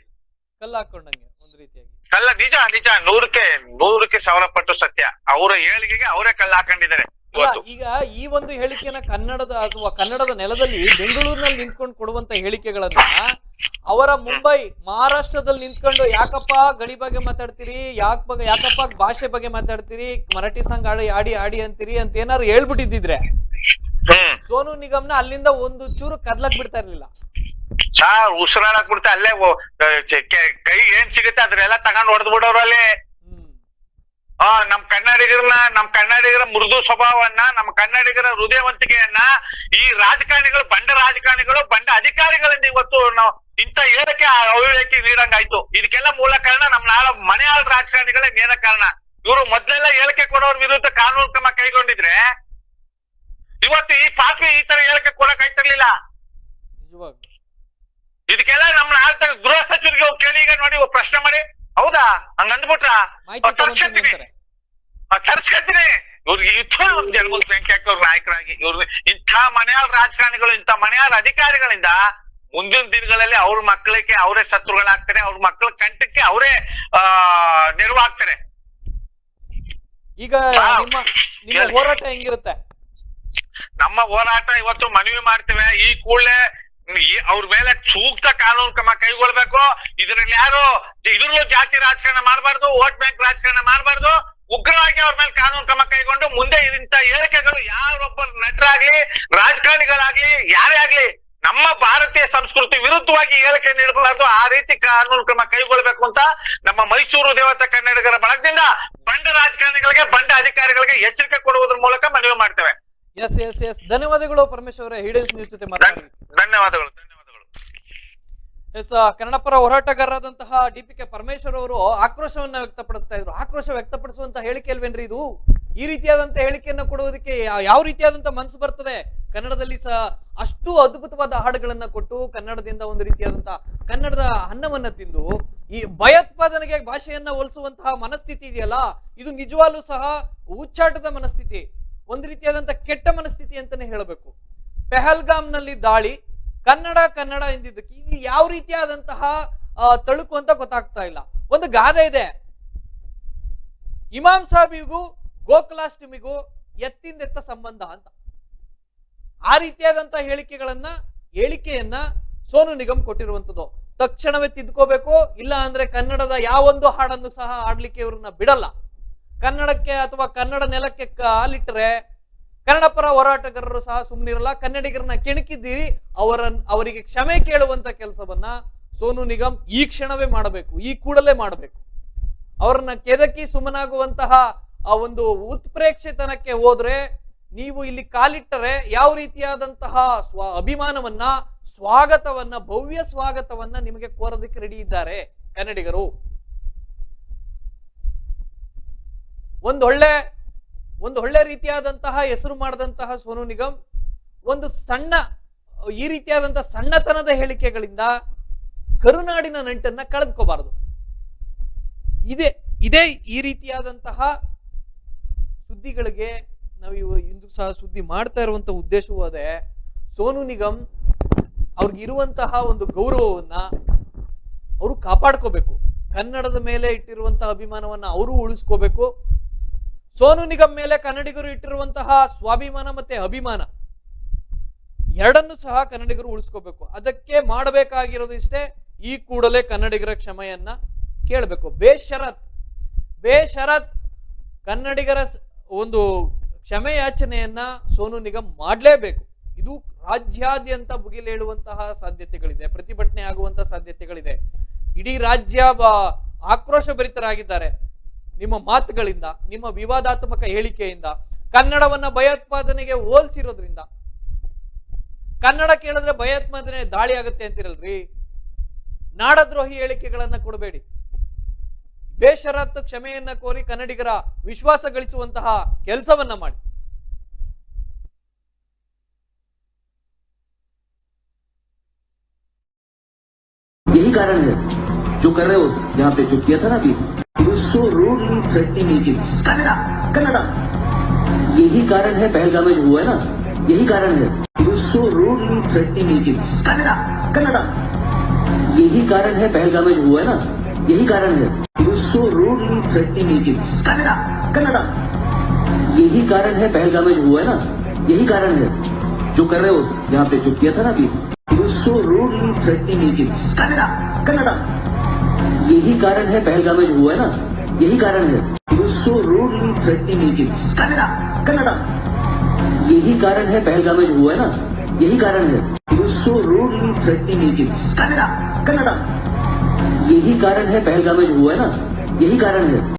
Speaker 1: ಕಲ್ಲಾಕೊಂಡಂಗೆ ಒಂದ್ ರೀತಿಯಾಗಿ.
Speaker 2: ಅಲ್ಲ ನಿಜ ನಿಜ. ನೂರಕ್ಕೆ ನೂರಕ್ಕೆ ಸಾವಿರ ಪಟ್ಟು ಸತ್ಯ. ಅವರ ಏಳಿಗೆಗೆ ಅವರೇ ಕಲ್ಲು ಹಾಕೊಂಡಿದ್ದಾರೆ
Speaker 1: ಈಗ ಈ ಒಂದು ಹೇಳಿಕೆನ ಕನ್ನಡದ ಅಥವಾ ಕನ್ನಡದ ನೆಲದಲ್ಲಿ ಬೆಂಗಳೂರಿನಲ್ಲಿ ನಿಂತ್ಕೊಂಡು ಕೊಡುವಂತ ಹೇಳಿಕೆಗಳನ್ನ ಅವರ ಮುಂಬೈ ಮಹಾರಾಷ್ಟ್ರದಲ್ಲಿ ನಿಂತ್ಕೊಂಡು ಯಾಕಪ್ಪ ಗಡಿ ಬಗ್ಗೆ ಮಾತಾಡ್ತೀರಿ? ಯಾಕ ಬಗ್ಗೆ ಯಾಕಪ್ಪ ಭಾಷೆ ಬಗ್ಗೆ ಮಾತಾಡ್ತೀರಿ? ಮರಾಠಿ ಸಾಂಗ್ ಆಡಿ ಆಡಿ ಆಡಿ ಅಂತೀರಿ ಅಂತ ಏನಾದ್ರು ಹೇಳ್ಬಿಟ್ಟಿದ್ರೆ ಸೋನು ನಿಗಮ್ನ ಅಲ್ಲಿಂದ ಒಂದು ಚೂರು ಕದ್ಲಕ್ ಬಿಡ್ತಾ ಇರ್ಲಿಲ್ಲ.
Speaker 2: ಸಾರ್ ಉಸಿರಾಡಕ್ ಬಿಡ್ತಾ, ಅಲ್ಲೇ ಕೆ- ಏನ್ ಸಿಗುತ್ತೆ ಅದ್ರೆಲ್ಲ ತಗೊಂಡ್ ಹೊಡೆದ್ ಬಿಡೋರು ಅಲ್ಲಿ. ಆ, ನಮ್ ಕನ್ನಡಿಗರನ್ನ ನಮ್ ಕನ್ನಡಿಗರ ಮೃದು ಸ್ವಭಾವವನ್ನ ನಮ್ಮ ಕನ್ನಡಿಗರ ಹೃದಯವಂತಿಕೆಯನ್ನ, ಈ ರಾಜಕಾರಣಿಗಳು, ಬಂಡ ರಾಜಕಾರಣಿಗಳು, ಬಂಡ ಅಧಿಕಾರಿಗಳಿಂದ ಇವತ್ತು ನಾವು ಇಂಥ ಹೇಳಿಕೆ ಆ, ಅವಿವೇಕಿ ನೀಡಂಗಾಯ್ತು. ಇದಕ್ಕೆಲ್ಲ ಮೂಲ ಕಾರಣ ನಮ್ ನಾಳ ಮನೆಯಾಳ ರಾಜಕಾರಣಿಗಳೇ ನೇರ ಕಾರಣ. ಇವರು ಮೊದ್ಲೆಲ್ಲ ಹೇಳಿಕೆ ಕೊಡೋರ್ ವಿರುದ್ಧ ಕಾನೂನು ಕ್ರಮ ಕೈಗೊಂಡಿದ್ರೆ, ಇವತ್ತು ಈ ಪಾಪಿ ಈ ತರ ಹೇಳಿಕೆ ಕೊಡಕ್ ಆಯ್ತಿರ್ಲಿಲ್ಲ. ಇದಕ್ಕೆಲ್ಲ ನಮ್ಮ ಆಳ್ತ ಗೃಹ ಸಚಿವರಿಗೆ ಹೋಗಿ ಕೇಳಿ ಈಗ ನೋಡಿ ಪ್ರಶ್ನೆ ಮಾಡಿ. ಹೌದಾ? ಹಂಗ ಅಂದ್ಬಿಟ್ರ? ತರ್ಸ್ಕೊತೀನಿ. ಇವ್ರಿಗೆ ಇತ್ತು ಒಂದ್ ಬೆಂಕಿ ಹಾಕೋರ್ ನಾಯಕರಾಗಿ ಇವ್ರಿಗೆ ಇಂಥ ಮನೆಯ ರಾಜಕಾರಣಿಗಳು ಇಂಥ ಮನೆಯ ಅಧಿಕಾರಿಗಳಿಂದ ಮುಂದಿನ ದಿನಗಳಲ್ಲಿ ಅವ್ರ ಮಕ್ಕಳಿಗೆ ಅವರೇ ಶತ್ರುಗಳಾಗ್ತಾರೆ ಅವ್ರ ಮಕ್ಕಳ ಕಂಠಕ್ಕೆ ಅವರೇ ಆ ನೆರವಾಗ್ತಾರೆ.
Speaker 1: ಈಗ ಹೋರಾಟ ಹೆಂಗಿರುತ್ತೆ?
Speaker 2: ನಮ್ಮ ಹೋರಾಟ ಇವತ್ತು ಮನವಿ ಮಾಡ್ತೇವೆ. ಈ ಕೂಡಲೇ ಅವ್ರ ಮೇಲೆ ಸೂಕ್ತ ಕಾನೂನು ಕ್ರಮ ಕೈಗೊಳ್ಬೇಕು. ಇದರಲ್ಲಿ ಯಾರು ಇದ್ರಲ್ಲೂ ಜಾತಿ ರಾಜಕಾರಣ ಮಾಡಬಾರ್ದು, ವೋಟ್ ಬ್ಯಾಂಕ್ ರಾಜಕಾರಣ ಮಾಡಬಾರ್ದು. ಉಗ್ರವಾಗಿ ಅವ್ರ ಮೇಲೆ ಕಾನೂನು ಕ್ರಮ ಕೈಗೊಂಡು ಮುಂದೆ ಇಂತ ಹೇಳಿಕೆಗಳು ಯಾರೊಬ್ಬ ನಟರಾಗ್ಲಿ, ರಾಜಕಾರಣಿಗಳಾಗ್ಲಿ, ಯಾರೇ ಆಗ್ಲಿ, ನಮ್ಮ ಭಾರತೀಯ ಸಂಸ್ಕೃತಿ ವಿರುದ್ಧವಾಗಿ ಹೇಳಿಕೆ ನೀಡಬಾರ್ದು. ಆ ರೀತಿ ಕಾನೂನು ಕ್ರಮ ಕೈಗೊಳ್ಬೇಕು ಅಂತ ನಮ್ಮ ಮೈಸೂರು ದೇವತಾ ಕನ್ನಡಿಗರ ಬಳಗದಿಂದ ಬಂಡ ರಾಜಕಾರಣಿಗಳಿಗೆ, ಬಂಡ ಅಧಿಕಾರಿಗಳಿಗೆ ಎಚ್ಚರಿಕೆ ಕೊಡುವುದರ ಮೂಲಕ ಮನವಿ ಮಾಡ್ತೇವೆ.
Speaker 1: ಎಸ್ ಎಸ್ ಎಸ್ ಧನ್ಯವಾದಗಳು ಪರಮೇಶ್ವರ. ಅವರೇ ನ್ಯೂಸ್ ಜೊತೆ ಮಾತಾಡಿ.
Speaker 2: ಧನ್ಯವಾದಗಳು ಧನ್ಯವಾದಗಳು.
Speaker 1: ಎಸ್ ಕನ್ನಡ ಪರ ಹೋರಾಟಗಾರರಾದಂತಹ ಡಿ ಪಿ ಕೆ ಪರಮೇಶ್ವರ್ ಅವರು ಆಕ್ರೋಶವನ್ನ ವ್ಯಕ್ತಪಡಿಸ್ತಾ ಇದ್ರು. ಆಕ್ರೋಶ ವ್ಯಕ್ತಪಡಿಸುವಂತ ಹೇಳಿಕೆ ಅಲ್ವೇನ್ರಿ ಇದು? ಈ ರೀತಿಯಾದಂತಹ ಹೇಳಿಕೆಯನ್ನು ಕೊಡುವುದಕ್ಕೆ ಯಾವ ರೀತಿಯಾದಂತಹ ಮನಸ್ಸು ಬರ್ತದೆ? ಕನ್ನಡದಲ್ಲಿ ಸಹ ಅಷ್ಟು ಅದ್ಭುತವಾದ ಹಾಡುಗಳನ್ನ ಕೊಟ್ಟು ಕನ್ನಡದಿಂದ ಒಂದು ರೀತಿಯಾದಂತಹ ಕನ್ನಡದ ಅನ್ನವನ್ನ ತಿಂದು ಈ ಭಯೋತ್ಪಾದನೆಗೆ ಭಾಷೆಯನ್ನ ಹೋಲಿಸುವಂತಹ ಮನಸ್ಥಿತಿ ಇದೆಯಲ್ಲ? ಇದು ನಿಜವಾಗ್ಲೂ ಸಹ ಹುಚ್ಚಾಟದ ಮನಸ್ಥಿತಿ. ಒಂದು ರೀತಿಯಾದಂಥ ಕೆಟ್ಟ ಮನಸ್ಥಿತಿ ಅಂತಾನೆ ಹೇಳಬೇಕು. ಪೆಹಲ್ಗಾಮ್ನಲ್ಲಿ ದಾಳಿ, ಕನ್ನಡ ಕನ್ನಡ ಎಂದಿದ್ದಕ್ಕೆ ಇದು ಯಾವ ರೀತಿಯಾದಂತಹ ತಳುಕು ಅಂತ ಗೊತ್ತಾಗ್ತಾ ಇಲ್ಲ. ಒಂದು ಗಾದೆ ಇದೆ. ಇಮಾಮ್ ಸಾಹಿಬಿಗೂ, ಗೋಕುಲಾಷ್ಟಮಿಗೂ ಎತ್ತಿಂದೆತ್ತ ಸಂಬಂಧ ಅಂತ. ಆ ರೀತಿಯಾದಂತಹ ಹೇಳಿಕೆಗಳನ್ನ, ಹೇಳಿಕೆಯನ್ನ ಸೋನು ನಿಗಮ್ ಕೊಟ್ಟಿರುವಂತದ್ದು. ತಕ್ಷಣವೇ ತಿದ್ಕೋಬೇಕು, ಇಲ್ಲ ಅಂದ್ರೆ ಕನ್ನಡದ ಯಾವೊಂದು ಹಾಡನ್ನು ಸಹ ಆಡ್ಲಿಕ್ಕೆ ಇವ್ರನ್ನ ಬಿಡಲ್ಲ. ಕನ್ನಡಕ್ಕೆ ಅಥವಾ ಕನ್ನಡ ನೆಲಕ್ಕೆ ಕಾಲಿಟ್ಟರೆ ಕನ್ನಡ ಪರ ಹೋರಾಟಗಾರರು ಸಹ ಸುಮ್ಮನಿರಲ್ಲ ಕನ್ನಡಿಗರನ್ನ ಕೆಣಕಿದ್ದೀರಿ. ಅವರ, ಅವರಿಗೆ ಕ್ಷಮೆ ಕೇಳುವಂತ ಕೆಲಸವನ್ನ ಸೋನು ನಿಗಮ್ ಈ ಕ್ಷಣವೇ ಮಾಡಬೇಕು. ಈ ಕೂಡಲೇ ಮಾಡಬೇಕು. ಅವರನ್ನ ಕೆದಕಿ ಸುಮ್ಮನಾಗುವಂತಹ ಆ ಒಂದು ಉತ್ಪ್ರೇಕ್ಷಿತನಕ್ಕೆ ಹೋದ್ರೆ ನೀವು ಇಲ್ಲಿ ಕಾಲಿಟ್ಟರೆ ಯಾವ ರೀತಿಯಾದಂತಹ ಸ್ವ ಅಭಿಮಾನವನ್ನ, ಸ್ವಾಗತವನ್ನ, ಭವ್ಯ ಸ್ವಾಗತವನ್ನ ನಿಮಗೆ ಕೋರೋದಕ್ಕೆ ರೆಡಿ ಇದ್ದಾರೆ ಕನ್ನಡಿಗರು. ಒಂದೊಳ್ಳೆ ಒಂದು ಒಳ್ಳೆ ರೀತಿಯಾದಂತಹ ಹೆಸರು ಮಾಡಿದಂತಹ ಸೋನು ನಿಗಮ್, ಒಂದು ಸಣ್ಣ, ಈ ರೀತಿಯಾದಂತಹ ಸಣ್ಣತನದ ಹೇಳಿಕೆಗಳಿಂದ ಕರುನಾಡಿನ ನಂಟನ್ನ ಕಳೆದುಕೋಬಾರದು. ಇದೇ ಇದೇ ಈ ರೀತಿಯಾದಂತಹ ಸುದ್ದಿಗಳಿಗೆ ನಾವು ಇಂದು ಸಹ ಸುದ್ದಿ ಮಾಡ್ತಾ ಇರುವಂತಹ ಉದ್ದೇಶವೂ ಅದೇ. ಸೋನು ನಿಗಮ್ ಅವ್ರಿಗಿರುವಂತಹ ಒಂದು ಗೌರವವನ್ನ ಅವರು ಕಾಪಾಡ್ಕೋಬೇಕು. ಕನ್ನಡದ ಮೇಲೆ ಇಟ್ಟಿರುವಂತಹ ಅಭಿಮಾನವನ್ನ ಅವರು ಉಳಿಸ್ಕೋಬೇಕು. ಸೋನು ನಿಗಮ್ ಮೇಲೆ ಕನ್ನಡಿಗರು ಇಟ್ಟಿರುವಂತಹ ಸ್ವಾಭಿಮಾನ ಮತ್ತೆ ಅಭಿಮಾನ ಎರಡನ್ನು ಸಹ ಕನ್ನಡಿಗರು ಉಳಿಸ್ಕೋಬೇಕು. ಅದಕ್ಕೆ ಮಾಡಬೇಕಾಗಿರೋದು ಇಷ್ಟೇ ಈ ಕೂಡಲೇ ಕನ್ನಡಿಗರ ಕ್ಷಮೆಯನ್ನ ಕೇಳಬೇಕು. ಬೇಷರತ್ ಬೇಷರತ್ ಕನ್ನಡಿಗರ ಒಂದು ಕ್ಷಮೆಯಾಚನೆಯನ್ನ ಸೋನು ನಿಗಮ್ ಮಾಡಲೇಬೇಕು. ಇದು ರಾಜ್ಯಾದ್ಯಂತ ಭುಗಿಲೇಳುವಂತಹ ಸಾಧ್ಯತೆಗಳಿದೆ, ಪ್ರತಿಭಟನೆ ಆಗುವಂತಹ ಸಾಧ್ಯತೆಗಳಿದೆ. ಇಡೀ ರಾಜ್ಯ ಆಕ್ರೋಶ ಭರಿತರಾಗಿದ್ದಾರೆ. ನಿಮ್ಮ ಮಾತುಗಳಿಂದ ನಿಮ್ಮ ವಿವಾದಾತ್ಮಕ ಹೇಳಿಕೆಯಿಂದ ಕನ್ನಡವನ್ನ ಭಯೋತ್ಪಾದನೆಗೆ ಹೋಲಿಸಿರೋದ್ರಿಂದ ಕನ್ನಡ ಕೇಳಿದ್ರೆ ಭಯೋತ್ಪಾದನೆ ದಾಳಿ ಆಗುತ್ತೆ ಅಂತಿರಲ್ರಿ ನಾಡದ್ರೋಹಿ ಹೇಳಿಕೆಗಳನ್ನ ಕೊಡಬೇಡಿ ಬೇಷರತ್ತು ಕ್ಷಮೆಯನ್ನ ಕೋರಿ ಕನ್ನಡಿಗರ ವಿಶ್ವಾಸ ಗಳಿಸುವಂತಹ ಕೆಲಸವನ್ನ ಮಾಡಿ
Speaker 3: यही कारण है जो कर रहे हो यहाँ पे जो किया था ना अभी उसको रोड ही थ्रेटिंग नीचे कनाडा कनाडा यही कारण है पहलगाम जो हुआ है ना? यही कारण है। उसको रोड ही थ्रेटिंग नीचे कनाडा कनाडा यही कारण है पहलगाम जो हुआ है ना? यही कारण है। उसको रोड ही थ्रेटिंग नीचे कनाडा कनाडा यही कारण है पहलगाम जो हुआ है ना? यही कारण है। जो कर रहे हो, यहाँ पे जो किया था ना अभी। उसको रोड ही थ्रेटिंग नीचे कनाडा कनाडा यही कारण है पहलगाम में जो हुआ है ना? यही कारण है। So rudely threatening Egypt Canada Canada यही कारण है पहलगाम में जो हुआ है ना? यही कारण है। So rudely threatening Egypt Canada Canada यही कारण है पहलगाम में जो हुआ है ना? यही कारण है।